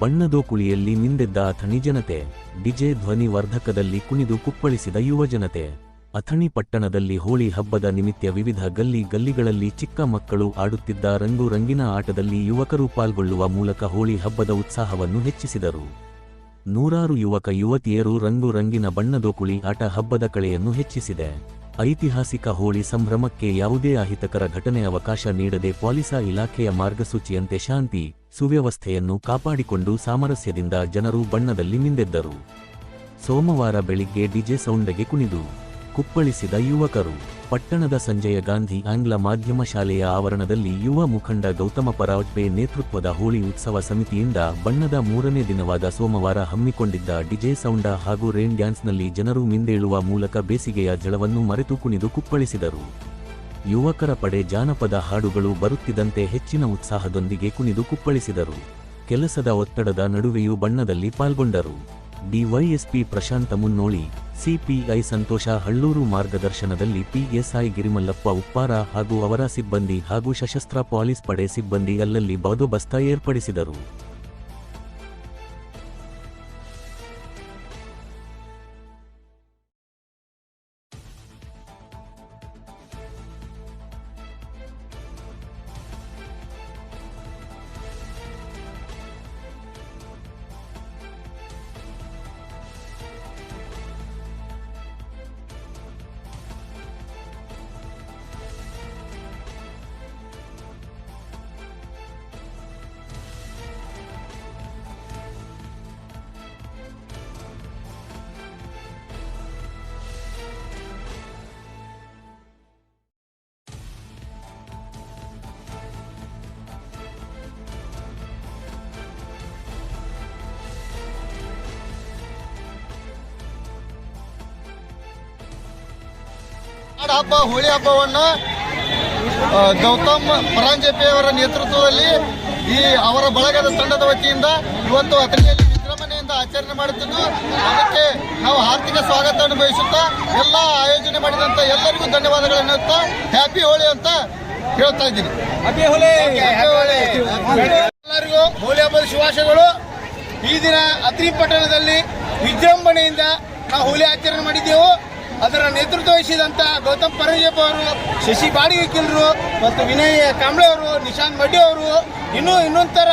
ಬಣ್ಣದೋಕುಳಿಯಲ್ಲಿ ನಿಂದೆದ್ದ ಅಥಣಿ ಜನತೆ, ಡಿಜೆ ಧ್ವನಿ ವರ್ಧಕದಲ್ಲಿ ಕುಣಿದು ಕುಪ್ಪಳಿಸಿದ ಯುವಜನತೆ ಅಥಣಿ ಪಟ್ಟಣದಲ್ಲಿ ಹೋಳಿ ಹಬ್ಬದ ನಿಮಿತ್ತ ವಿವಿಧ ಗಲ್ಲಿ ಗಲ್ಲಿಗಳಲ್ಲಿ ಚಿಕ್ಕ ಮಕ್ಕಳು ಆಡುತ್ತಿದ್ದ ರಂಗು ರಂಗಿನ ಆಟದಲ್ಲಿ ಯುವಕರು ಪಾಲ್ಗೊಳ್ಳುವ ಮೂಲಕ ಹೋಳಿ ಹಬ್ಬದ ಉತ್ಸಾಹವನ್ನು ಹೆಚ್ಚಿಸಿದರು. ನೂರಾರು ಯುವಕ ಯುವತಿಯರು ರಂಗು ರಂಗಿನ ಬಣ್ಣದೋಕುಳಿ ಆಟ ಹಬ್ಬದ ಕಳೆಯನ್ನು ಹೆಚ್ಚಿಸಿದೆ. ಐತಿಹಾಸಿಕ ಹೋಳಿ ಸಂಭ್ರಮಕ್ಕೆ ಯಾವುದೇ ಅಹಿತಕರ ಘಟನೆ ಅವಕಾಶ ನೀಡದೆ ಪೊಲೀಸಾ ಇಲಾಖೆಯ ಮಾರ್ಗಸೂಚಿಯಂತೆ ಶಾಂತಿ, ಸುವ್ಯವಸ್ಥೆಯನ್ನು ಕಾಪಾಡಿಕೊಂಡು ಸಾಮರಸ್ಯದಿಂದ ಜನರು ಬಣ್ಣದಲ್ಲಿ ಮಿಂದೆದ್ದರು ಸೋಮವಾರ ಬೆಳಿಗ್ಗೆ ಡಿಜೆ ಸೌಂಡಗೆ ಕುಣಿದು ಕುಪ್ಪಳಿಸಿದ ಯುವಕರು. ಪಟ್ಟಣದ ಸಂಜಯ ಗಾಂಧಿ ಆಂಗ್ಲ ಮಾಧ್ಯಮ ಶಾಲೆಯ ಆವರಣದಲ್ಲಿ ಯುವ ಮುಖಂಡ ಗೌತಮ ಪರಾಜ್ಪೆ ನೇತೃತ್ವದ ಹೋಳಿ ಉತ್ಸವ ಸಮಿತಿಯಿಂದ ಬಣ್ಣದ ಮೂರನೇ ದಿನವಾದ ಸೋಮವಾರ ಹಮ್ಮಿಕೊಂಡಿದ್ದ ಡಿಜೆ ಸೌಂಡ ಹಾಗೂ ರೇನ್ ಡ್ಯಾನ್ಸ್ನಲ್ಲಿ ಜನರು ಮಿಂದೇಳುವ ಮೂಲಕ ಬೇಸಿಗೆಯ ಜಳವನ್ನು ಮರೆತು ಕುಣಿದು ಕುಪ್ಪಳಿಸಿದರು. ಯುವಕರ ಪಡೆ ಜಾನಪದ ಹಾಡುಗಳು ಬರುತ್ತಿದ್ದಂತೆ ಹೆಚ್ಚಿನ ಉತ್ಸಾಹದೊಂದಿಗೆ ಕುಣಿದು ಕುಪ್ಪಳಿಸಿದರು. ಕೆಲಸದ ಒತ್ತಡದ ನಡುವೆಯೂ ಬಣ್ಣದಲ್ಲಿ ಪಾಲ್ಗೊಂಡರು. ಡಿವೈಎಸ್ಪಿ ಪ್ರಶಾಂತ ಮುನ್ನೋಳಿ ಸಿಪಿಐ ಸಂತೋಷ ಹಳ್ಳೂರು ಮಾರ್ಗದರ್ಶನದಲ್ಲಿ ಪಿಎಸ್ಐ ಗಿರಿಮಲ್ಲಪ್ಪ ಉಪ್ಪಾರ ಹಾಗೂ ಅವರ ಸಿಬ್ಬಂದಿ ಹಾಗೂ ಸಶಸ್ತ್ರ ಪೊಲೀಸ್ ಪಡೆ ಸಿಬ್ಬಂದಿ ಅಲ್ಲಲ್ಲಿ ಬಂದೋಬಸ್ತ ಏರ್ಪಡಿಸಿದರು. ಹಬ್ಬ ಹೋಳಿ ಹಬ್ಬವನ್ನು ಗೌತಮ್ ಪರಾಂಜಪೆ ಅವರ ನೇತೃತ್ವದಲ್ಲಿ ಈ ಅವರ ಬಳಗದ ತಂಡದ ವತಿಯಿಂದ ಇವತ್ತು ಅತಿಥಿಯಲ್ಲಿ ವಿಜೃಂಭಣೆಯಿಂದ ಆಚರಣೆ ಮಾಡುತ್ತಿದ್ದು ಅದಕ್ಕೆ ನಾವು ಆರ್ಥಿಕ ಸ್ವಾಗತವನ್ನು ಬಯಸುತ್ತಾ ಎಲ್ಲ ಆಯೋಜನೆ ಮಾಡಿದಂತ ಎಲ್ಲರಿಗೂ ಧನ್ಯವಾದಗಳನ್ನು ಹೇಳ್ತಾ ಹ್ಯಾಪಿ ಹೋಳಿ ಅಂತ ಹೇಳ್ತಾ ಇದ್ದೀನಿ. ಎಲ್ಲರಿಗೂ ಹೋಳಿ ಹಬ್ಬದ ಶುಭಾಶಯಗಳು. ಈ ದಿನ ಅತ್ರಿ ಪಟ್ಟಣದಲ್ಲಿ ವಿಜೃಂಭಣೆಯಿಂದ ನಾವು ಹೋಳಿ ಆಚರಣೆ ಮಾಡಿದ್ದೆವು. ಅದರ ನೇತೃತ್ವ ವಹಿಸಿದಂಥ ಗೌತಮ್ ಪರಂಜಪ್ಪ ಅವರು, ಶಶಿ ಬಾಡಿಗೆಕಿಲ್ರು ಮತ್ತು ವಿನಯ್ ಕಾಂಬ್ಳೆ ಅವರು, ನಿಶಾಂತ್ ಮಡ್ಡಿ ಅವರು, ಇನ್ನೂ ಇನ್ನೊಂಥರ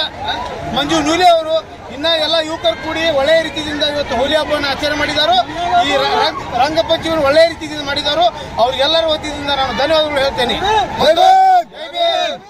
ಮಂಜು ನೂಲೆ ಅವರು, ಇನ್ನ ಎಲ್ಲ ಯುವಕರು ಕೂಡಿ ಒಳ್ಳೆಯ ರೀತಿಯಿಂದ ಇವತ್ತು ಹೋಲಿ ಹಬ್ಬವನ್ನು ಆಚರಣೆ ಮಾಡಿದರು. ಈ ರಂಗಪಂಚಮಿಯನ್ನು ಒಳ್ಳೆಯ ರೀತಿಯಿಂದ ಮಾಡಿದರು. ಅವ್ರಿಗೆಲ್ಲರ ವತಿಯಿಂದ ನಾನು ಧನ್ಯವಾದಗಳು ಹೇಳ್ತೇನೆ.